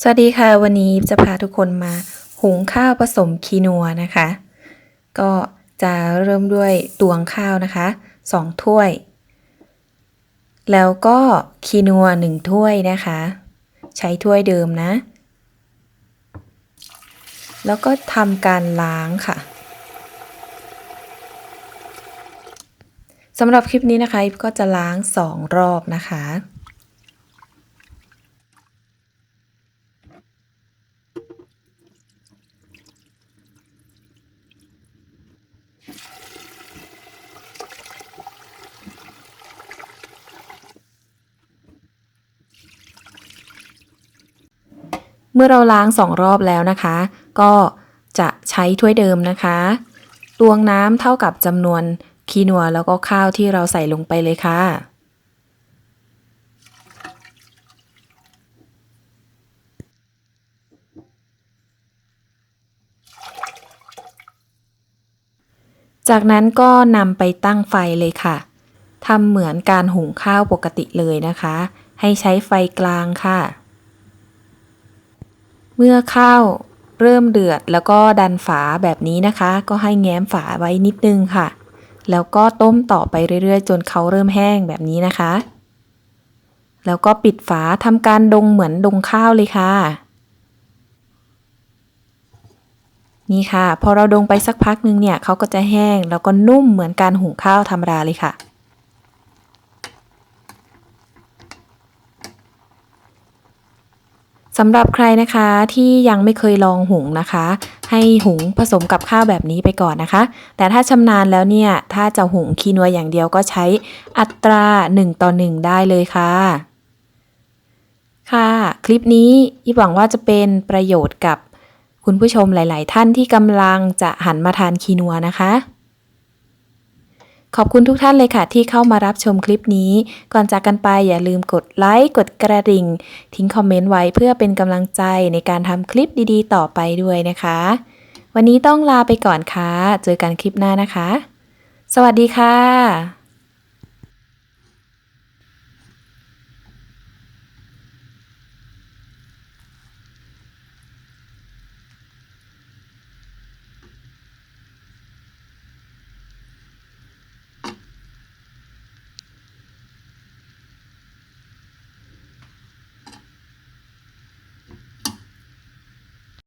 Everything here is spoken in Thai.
สวัสดีค่ะ วันนี้จะพาทุกคนมาหุงข้าวผสมคีนัวนะคะ ก็จะเริ่มด้วยตวงข้าวนะคะสองถ้วย แล้วก็คีนัวหนึ่งถ้วยนะคะ ใช้ถ้วยเดิมนะ แล้วก็ทำการล้างค่ะสำหรับคลิปนี้นะคะก็จะล้างสองรอบนะคะ เมื่อเราล้างสองรอบแล้วนะคะ ก็จะใช้ถ้วยเดิมนะคะ ตวงน้ำเท่ากับจำนวนคีนัวแล้วก็ข้าวที่เราใส่ลงไปเลยค่ะ จากนั้นก็นำไปตั้งไฟเลยค่ะทำเหมือนการหุงข้าวปกติเลยนะคะ ให้ใช้ไฟกลางค่ะ เมื่อข้าวเริ่มเดือดแล้วก็ดันฝาแบบนี้นะคะ ก็ให้แง้มฝาไว้นิดนึงค่ะ แล้วก็ต้มต่อไปเรื่อยๆ จนเขาเริ่มแห้งแบบนี้นะคะ แล้วก็ปิดฝาทำการดงเหมือนดงข้าวเลยค่ะ นี่ค่ะ พอเราดงไปสักพักนึงเนี่ยเขาก็จะแห้งแล้วก็นุ่มเหมือนการหุงข้าวธรรมดาเลยค่ะ สำหรับใครนะคะที่ยังไม่เคยลองหุงนะคะ ให้หุงผสมกับข้าวแบบนี้ไปก่อนนะคะ แต่ถ้าชำนาญแล้วเนี่ย ถ้าจะหุงคีนัวอย่างเดียวก็ใช้อัตรา 1 ต่อ 1 ได้เลยค่ะ ค่ะ คลิปนี้อีหวังว่าจะเป็นประโยชน์กับคุณผู้ชมหลาย ๆ ท่านที่กำลังจะหันมาทานคีนัวนะคะ ขอบคุณทุกท่านเลยค่ะที่เข้ามารับชมคลิปนี้ ก่อนจากกันไปอย่าลืมกดไลค์กดกระดิ่ง ทิ้งคอมเมนต์ไว้เพื่อเป็นกำลังใจในการทำคลิปดีๆ ต่อไปด้วยนะคะ วันนี้ต้องลาไปก่อนค่ะ เจอกันคลิปหน้านะคะ สวัสดีค่ะ